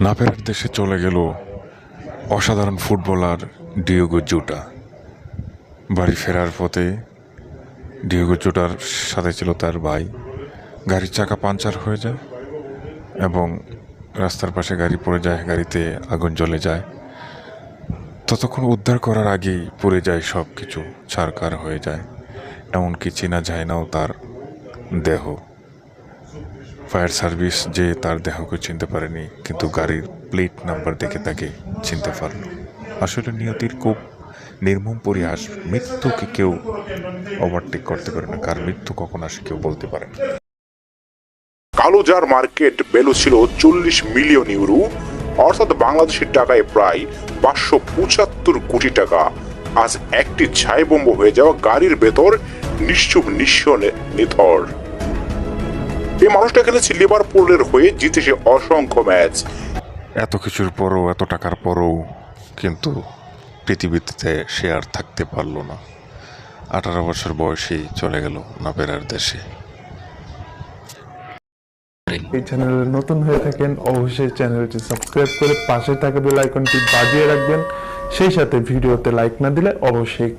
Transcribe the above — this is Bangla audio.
নাপেরার দেশে চলে গেল অসাধারণ ফুটবলার ডিওগো জুটা। বাড়ি ফেরার পথে ডিওগো জুটার সাথে ছিল তার ভাই। গাড়ির চাকা পাঞ্চার হয়ে যায় এবং রাস্তার পাশে গাড়ি পড়ে যায়, গাড়িতে আগুন জ্বলে যায়। ততক্ষণ উদ্ধার করার আগেই পড়ে যায় সব কিছু ছারকার হয়ে যায়। এমনকি চেনা যায় নাও তার দেহ। ফায়ার সার্ভিস যে তার দেহকে চিনতে পারেনি, কিন্তু গাড়ির প্লেট নাম্বার দেখে তাকে চিনতে পারল। আসলে নিয়তির খুব নির্মম পরিহাস, মৃত্যুকে কেউ ওভারটেক করতে পারে না কার মৃত্যু কখন আসে কেউ বলতে পারে না। কালোজার মার্কেট ভ্যালু ছিল চল্লিশ মিলিয়ন ইউরো, অর্থাৎ বাংলাদেশের টাকায় প্রায় পাঁচশো পঁচাত্তর কোটি টাকা। আজ একটি ছাইবম্ব হয়ে যাওয়া গাড়ির ভেতর নিশ্চুপ নিঃস্ব নিথর। এই মানুষটা খেলেছে লিভারপুলের হয়ে জিতেছে অসংখ্য ম্যাচ। এত কিছুর পরও এত টাকার পরও কিন্তু পৃথিবীতে সে আর থাকতে পারল না। আঠারো বছর বয়সেই চলে গেল নাপেরার দেশে। এই চ্যানেলে নতুন হয়ে থাকেন অবশ্যই চ্যানেলটি সাবস্ক্রাইব করে পাশে থাকা বেল আইকনটি বাজিয়ে রাখবেন। সেই সাথে ভিডিওতে লাইক না দিলে অবশ্যই